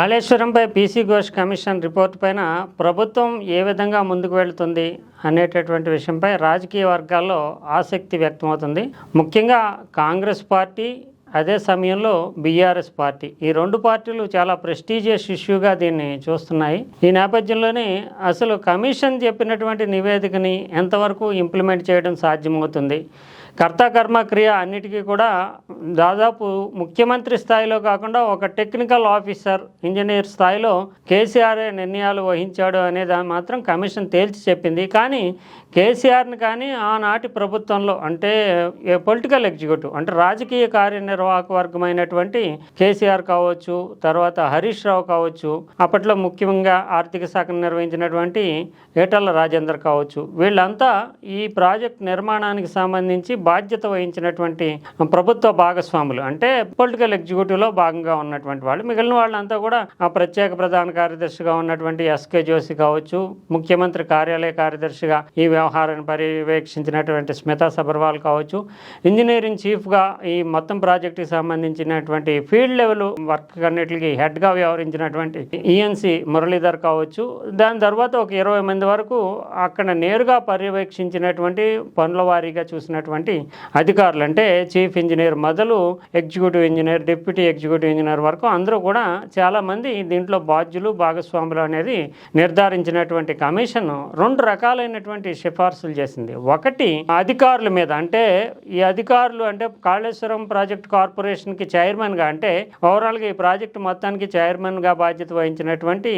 కాళేశ్వరంపై P C Ghosh commission report పైన ప్రభుత్వం ఏ విధంగా ముందుకు వెళుతుంది అనేటటువంటి విషయంపై రాజకీయ వర్గాల్లో ఆసక్తి వ్యక్తమవుతుంది. ముఖ్యంగా కాంగ్రెస్ పార్టీ అదే సమయంలో బీఆర్ఎస్ పార్టీ. ఈ రెండు పార్టీలు చాలా ప్రెస్టీజియస్ ఇష్యూగా దీన్ని చూస్తున్నాయి. ఈ నేపథ్యంలోనే అసలు కమిషన్ చెప్పినటువంటి నివేదికని ఎంతవరకు ఇంప్లిమెంట్ చేయడం సాధ్యమవుతుంది? కర్త కర్మ క్రియ అన్నిటికీ కూడా దాదాపు ముఖ్యమంత్రి స్థాయిలో కాకుండా ఒక టెక్నికల్ ఆఫీసర్ ఇంజనీర్ స్థాయిలో కేసీఆర్ నిర్ణయాలు వహించాడు అనే దాన్ని మాత్రం కమిషన్ తేల్చి చెప్పింది. కానీ కేసీఆర్ని కానీ ఆనాటి ప్రభుత్వంలో అంటే పొలిటికల్ ఎగ్జిక్యూటివ్ అంటే రాజకీయ కార్యనిర్వాహక వర్గమైనటువంటి కేసీఆర్ కావచ్చు తర్వాత హరీష్ రావు కావచ్చు అప్పట్లో ముఖ్యంగా ఆర్థిక శాఖను నిర్వహించినటువంటి ఏటల్ల రాజేందర్ కావచ్చు వీళ్ళంతా ఈ ప్రాజెక్ట్ నిర్మాణానికి సంబంధించి బాధ్యత వహించినటువంటి ప్రభుత్వ భాగస్వాములు అంటే పొలిటికల్ ఎగ్జిక్యూటివ్లో భాగంగా ఉన్నటువంటి వాళ్ళు. మిగిలిన వాళ్ళంతా కూడా ఆ ప్రత్యేక ప్రధాన కార్యదర్శిగా ఉన్నటువంటి ఎస్కే జోషి కావచ్చు ముఖ్యమంత్రి కార్యాలయ కార్యదర్శిగా ఈ వ్యవహారాన్ని పర్యవేక్షించినటువంటి స్మితా సబర్వాల్ కావచ్చు. ఇంజనీరింగ్ చీఫ్గా ఈ మొత్తం ప్రాజెక్టుకి సంబంధించినటువంటి ఫీల్డ్ లెవెల్ వర్క్ అన్నిటికి హెడ్గా వ్యవహరించినటువంటి ఈఎన్సి మురళీధర్ కావచ్చు. దాని తర్వాత ఒక ఇరవై మంది వరకు అక్కడ నేరుగా పర్యవేక్షించినటువంటి పనుల వారీగా చూసినటువంటి అధికారులు అంటే చీఫ్ ఇంజనీర్ మొదలు executive engineer deputy executive engineer వరకు అందరూ కూడా చాలామంది దీంట్లో బాధ్యులు భాగస్వాములు అనేది నిర్ధారించినటువంటి కమిషన్ రెండు రకాలైనటువంటి సిఫార్సులు చేసింది. ఒకటి అధికారుల మీద అంటే ఈ అధికారులు అంటే కాళేశ్వరం ప్రాజెక్ట్ కార్పొరేషన్కి చైర్మన్గా అంటే ఓవరాల్గా ఈ ప్రాజెక్ట్ మొత్తానికి చైర్మన్గా బాధ్యత వహించినటువంటి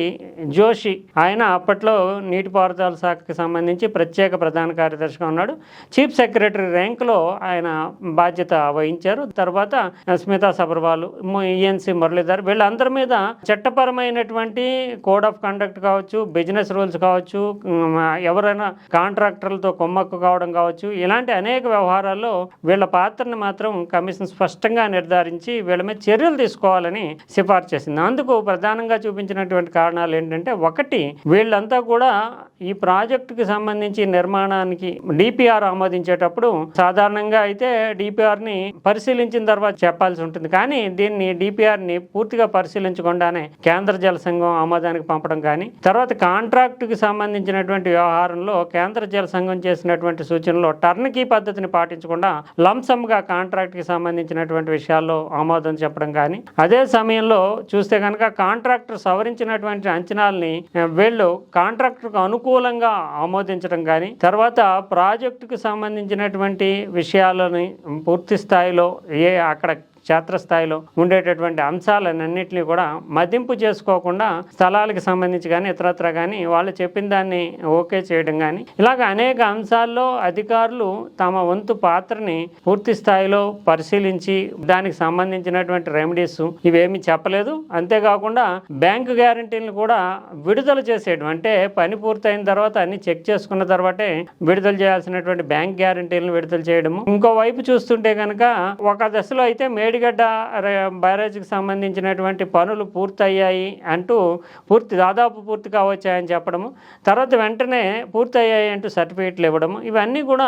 జోషి. ఆయన అప్పట్లో నీటిపారుదల శాఖకి సంబంధించి ప్రత్యేక ప్రధాన కార్యదర్శిగా ఉన్నాడు. చీఫ్ సెక్రటరీ ర్యాంక్ ర్యాంకులో ఆయన బాధ్యత వహించారు. తర్వాత స్మితా సబర్వాల్ ఈఎన్సి మురళీధర్ వీళ్ళందరి మీద చట్టపరమైనటువంటి కోడ్ ఆఫ్ కండక్ట్ కావచ్చు బిజినెస్ రూల్స్ కావచ్చు ఎవరైనా కాంట్రాక్టర్లతో కొమ్మక్కు కావడం కావచ్చు ఇలాంటి అనేక వ్యవహారాల్లో వీళ్ళ పాత్రని మాత్రం కమిషన్ స్పష్టంగా నిర్ధారించి వీళ్ళ మీద చర్యలు తీసుకోవాలని సిఫార్సు చేసింది. అందుకు ప్రధానంగా చూపించినటువంటి కారణాలు ఏంటంటే ఒకటి వీళ్ళంతా కూడా ఈ ప్రాజెక్టుకి సంబంధించి నిర్మాణానికి డిపిఆర్ ఆమోదించేటప్పుడు సాధారణంగా అయితే డిపిఆర్ని పరిశీలించిన తర్వాత చెప్పాల్సి ఉంటుంది. కానీ దీన్ని డిపిఆర్ని పూర్తిగా పరిశీలించకుండానే కేంద్ర జల సంఘం ఆమోదానికి పంపడం కానీ తర్వాత కాంట్రాక్టుకి సంబంధించినటువంటి వ్యవహారంలో కేంద్ర జల సంఘం చేసినటువంటి సూచనలో టర్న్కీ పద్ధతిని పాటించకుండా లంసమ్గా కాంట్రాక్ట్కి సంబంధించినటువంటి విషయాల్లో ఆమోదం చెప్పడం కానీ అదే సమయంలో చూస్తే కనుక కాంట్రాక్టర్ సవరించినటువంటి అంచనాల్ని వీళ్ళు కాంట్రాక్టర్కు అనుకూలంగా ఆమోదించడం కానీ తర్వాత ప్రాజెక్టుకు సంబంధించినటువంటి విషయాలని పూర్తి స్థాయిలో ఏ అక్కడ క్షేత్రస్థాయిలో ఉండేటటువంటి అంశాలన్నింటినీ కూడా మదింపు చేసుకోకుండా స్థలాలకు సంబంధించి కానీ ఇతరత్ర కానీ వాళ్ళు చెప్పిన దాన్ని ఓకే చేయడం కానీ ఇలాగ అనేక అంశాల్లో అధికారులు తమ వంతు పాత్రని పూర్తి స్థాయిలో పరిశీలించి దానికి సంబంధించినటువంటి రెమెడీస్ ఇవేమి చెప్పలేదు. అంతేకాకుండా బ్యాంకు గ్యారంటీలను కూడా విడుదల చేసేయడం అంటే పని పూర్తయిన తర్వాత అన్ని చెక్ చేసుకున్న తర్వాతే విడుదల చేయాల్సినటువంటి బ్యాంక్ గ్యారంటీలను విడుదల చేయడము. ఇంకోవైపు చూస్తుంటే కనుక ఒక దశలో అయితే మేడిగడ్డ బ్యారేజ్కి సంబంధించినటువంటి పనులు పూర్తయ్యాయి అంటూ పూర్తి దాదాపు పూర్తి కావచ్చాయని చెప్పడము. తర్వాత వెంటనే పూర్తయ్యాయి అంటూ సర్టిఫికేట్లు ఇవ్వడము. ఇవన్నీ కూడా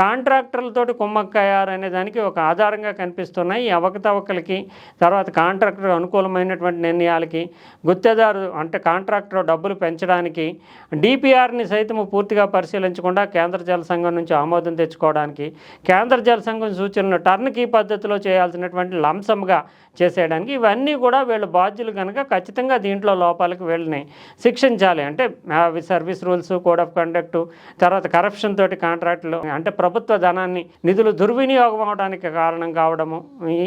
కాంట్రాక్టర్లతోటి కుమ్మక్కయ్యారనే దానికి ఒక ఆధారంగా కనిపిస్తున్నాయి ఈ అవకతవకలకి. తర్వాత కాంట్రాక్టర్ అనుకూలమైనటువంటి నిర్ణయాలకి గుత్తేదారు అంటే కాంట్రాక్టర్ డబ్బులు పెంచడానికి డిపిఆర్ని సైతం పూర్తిగా పరిశీలించకుండా కేంద్ర జల సంఘం నుంచి ఆమోదం తెచ్చుకోవడానికి కేంద్ర జల సంఘం సూచనలు టర్న్కీ పద్ధతిలో చేయాల్సినటువంటి లంసంగా చేసేయడానికి ఇవన్నీ కూడా వీళ్ళు బాధ్యులు కనుక ఖచ్చితంగా దీంట్లో లోపాలకు వీళ్ళని శిక్షించాలి. అంటే service rules code of conduct తర్వాత కరప్షన్ తోటి కాంట్రాక్టులు అంటే ప్రభుత్వ ధనాన్ని నిధులు దుర్వినియోగం అవడానికి కారణం కావడము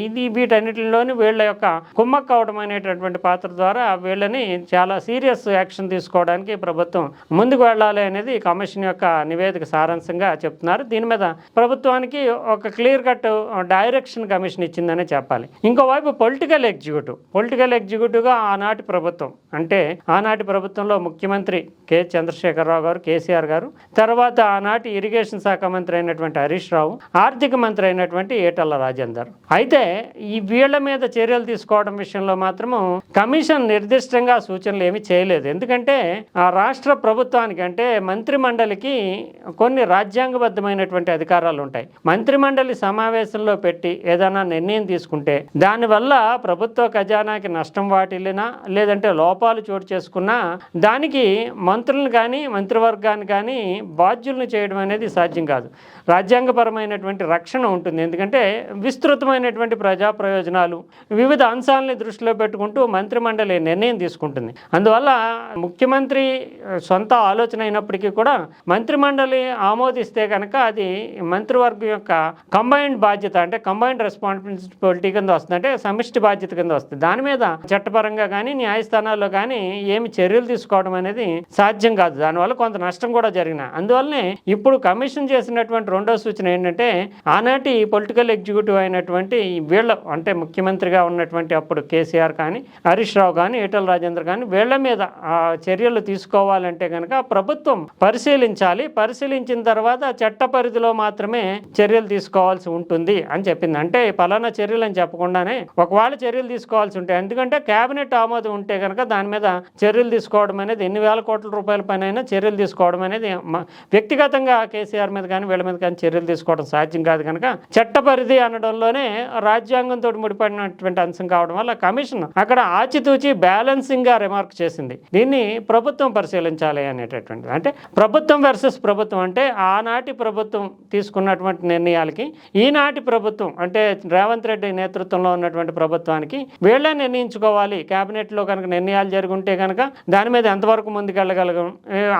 ఇది వీటన్నిటిలోని వీళ్ళ యొక్క కుమ్మక్క అవడం అనేటటువంటి పాత్ర ద్వారా వీళ్ళని చాలా సీరియస్ యాక్షన్ తీసుకోవడానికి ప్రభుత్వం ముందుకు వెళ్ళాలి అనేది కమిషన్ యొక్క నివేదిక సారాంశంగా చెప్తున్నారు. దీని మీద ప్రభుత్వానికి ఒక క్లియర్ కట్ డైరెక్షన్ కమిషన్ ఇచ్చిందని చెప్పాలి. ఇంకోవైపు పొలిటికల్ ఎగ్జిక్యూటివ్ పొలిటికల్ ఎగ్జిక్యూటివ్గా ఆనాటి ప్రభుత్వం. అంటే ఆనాటి ప్రభుత్వంలో ముఖ్యమంత్రి కె. చంద్రశేఖరరావు గారు కేసీఆర్ గారు తర్వాత ఆనాటి ఇరిగేషన్ శాఖ మంత్రి అయినటువంటి హరీష్ రావు ఆర్థిక మంత్రి అయినటువంటి ఏటల్ల రాజేందర్. అయితే ఈ వీళ్ళ మీద చర్యలు తీసుకోవడం విషయంలో మాత్రము కమిషన్ నిర్దిష్టంగా సూచనలు ఏమి చేయలేదు. ఎందుకంటే ఆ రాష్ట్ర ప్రభుత్వానికి అంటే మంత్రి మండలికి కొన్ని రాజ్యాంగబద్ధమైనటువంటి అధికారాలు ఉంటాయి. మంత్రి మండలి సమావేశంలో పెట్టి ఏదైనా నిర్ణయం తీసుకుంటే దానివల్ల ప్రభుత్వ ఖజానాకి నష్టం వాటిల్లినా లేదంటే లోపాలు చోటు చేసుకున్నా దానికి మంత్రులను కానీ మంత్రివర్గాన్ని కానీ బాధ్యులను చేయడం అనేది సాధ్యం కాదు. రాజ్యాంగపరమైనటువంటి రక్షణ ఉంటుంది. ఎందుకంటే విస్తృతమైనటువంటి ప్రజా ప్రయోజనాలు వివిధ అంశాలని దృష్టిలో పెట్టుకుంటూ మంత్రిమండలి నిర్ణయం తీసుకుంటుంది. అందువల్ల ముఖ్యమంత్రి సొంత ఆలోచన అయినప్పటికీ కూడా మంత్రిమండలి ఆమోదిస్తే కనుక అది మంత్రివర్గం యొక్క కంబైన్డ్ బాధ్యత అంటే కంబైన్డ్ రెస్పాన్సిబిలిటీ కింద వస్తుంది. అంటే సమిష్టి బాధ్యత కింద వస్తుంది. దాని మీద చట్టపరంగా కానీ న్యాయస్థానాల్లో కానీ ఏమి చర్యలు తీసుకోవడం అనేది సాధ్యం కాదు. దానివల్ల కొంత నష్టం కూడా జరిగిన. అందువల్లనే ఇప్పుడు కమిషన్ చేసినటువంటి రెండో సూచన ఏంటంటే ఆనాటి పొలిటికల్ ఎగ్జిక్యూటివ్ అయినటువంటి వీళ్ళ అంటే ముఖ్యమంత్రిగా ఉన్నటువంటి అప్పుడు కేసీఆర్ కానీ హరీష్ రావు కానీ ఈటల రాజేందర్ కానీ వీళ్ళ మీద ఆ చర్యలు తీసుకోవాలంటే కనుక ప్రభుత్వం పరిశీలించాలి. పరిశీలించిన తర్వాత చట్ట పరిధిలో మాత్రమే చర్యలు తీసుకోవాల్సి ఉంటుంది అని చెప్పింది. అంటే పలానా చర్యలు అని చెప్పకుండానే ఒకవేళ చర్యలు తీసుకోవాల్సి ఉంటాయి ఎందుకంటే కేబినెట్ ఆమోదం ఉంటే కనుక దాని మీద చర్యలు తీసుకోవడం అనేది ఎన్ని వేల కోట్ల రూపాయల పైన అయినా చర్యలు తీసుకోవడం అనేది వ్యక్తిగతంగా కేసీఆర్ మీద కానీ వీళ్ళ మీద కానీ చర్యలు తీసుకోవడం సాధ్యం కాదు కనుక చట్ట పరిధి అనడంలోనే రాజ్యాంగంతో ముడిపడినటువంటి అంశం కావడం వల్ల కమిషన్ అక్కడ ఆచితూచి బ్యాలెన్సింగ్గా రిమార్క్ చేసింది. దీన్ని ప్రభుత్వం పరిశీలించాలి అనేటటువంటిది. అంటే ప్రభుత్వం వర్సెస్ ప్రభుత్వం అంటే ఆనాటి ప్రభుత్వం తీసుకున్నటువంటి నిర్ణయాలకి ఈనాటి ప్రభుత్వం అంటే రేవంత్ రెడ్డి నేతృత్వంలో ఉన్నటువంటి ప్రభుత్వానికి వీళ్ళే నిర్ణయించుకోవాలి. కేబినెట్లో కనుక నిర్ణయాలు జరుగుంటే కనుక దాని మీద ఎంతవరకు ముందుకెళ్ళగలగం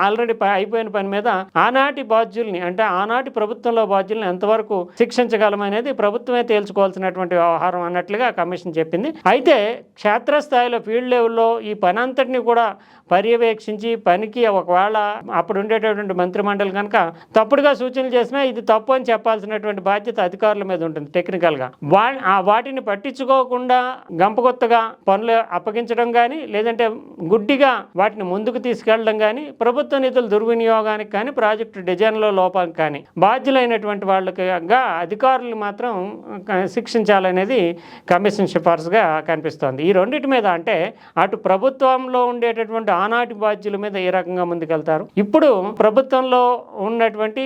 ఆల్రెడీ అయిపోయిన పని మీద ఆనాటి బాధ్యుల్ని అంటే ఆనాటి ప్రభుత్వంలో బాధ్యుల్ని ఎంతవరకు శిక్షించగలం అనేది ప్రభుత్వమే తేల్చుకోవాల్సినటువంటి వ్యవహారం అన్నట్లుగా కమిషన్ చెప్పింది. అయితే క్షేత్రస్థాయిలో ఫీల్డ్ లెవెల్లో ఈ పని అంతటిని కూడా పర్యవేక్షించి పనికి ఒకవేళ అప్పుడు ఉండేటటువంటి మంత్రిమండలి కనుక తప్పుడుగా సూచనలు చేసినా ఇది తప్పు అని చెప్పాల్సినటువంటి బాధ్యత అధికారుల మీద ఉంటుంది టెక్నికల్గా. వా ఆ వాటిని పట్టించుకోకుండా గంపగొత్తగా పనులు అప్పగించడం కానీ లేదంటే గుడ్డిగా వాటిని ముందుకు తీసుకెళ్ళడం కానీ ప్రభుత్వ నిధుల దుర్వినియోగానికి కానీ ప్రాజెక్టు డిజైన్లో లోపానికి కానీ బాధ్యులైనటువంటి వాళ్ళకిగా అధికారులు మాత్రం శిక్షించాలనేది కమిషన్ సిఫార్సుగా కనిపిస్తోంది. ఈ రెండింటి మీద అంటే అటు ప్రభుత్వంలో ఉండేటటువంటి ఆనాటి బాధ్యుల మీద ఏ రకంగా ముందుకెళ్తారు? ఇప్పుడు ప్రభుత్వంలో ఉన్నటువంటి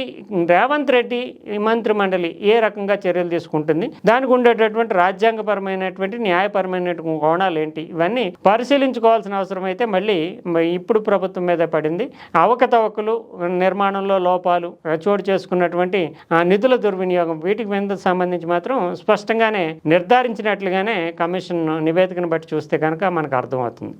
రేవంత్ రెడ్డి మంత్రి మండలి ఏ రకంగా చర్యలు తీసుకుంటుంది? దానికి ఉండేటటువంటి రాజ్యాంగపరమైనటువంటి న్యాయపరమైనటువంటి కోణాలు ఏంటి? ఇవన్నీ పరిశీలించుకోవాల్సిన అవసరం అయితే మళ్ళీ ఇప్పుడు ప్రభుత్వం మీద పడింది. అవకతవకలు నిర్మాణంలో లోపాలు చోటు చేసుకున్నటువంటి ఆ, నిధుల దుర్వినియోగం వీటికి మీద సంబంధించి మాత్రం స్పష్టంగానే నిర్ధారించినట్లుగానే కమిషన్ నివేదికను బట్టి చూస్తే కనుక మనకు అర్థమవుతుంది.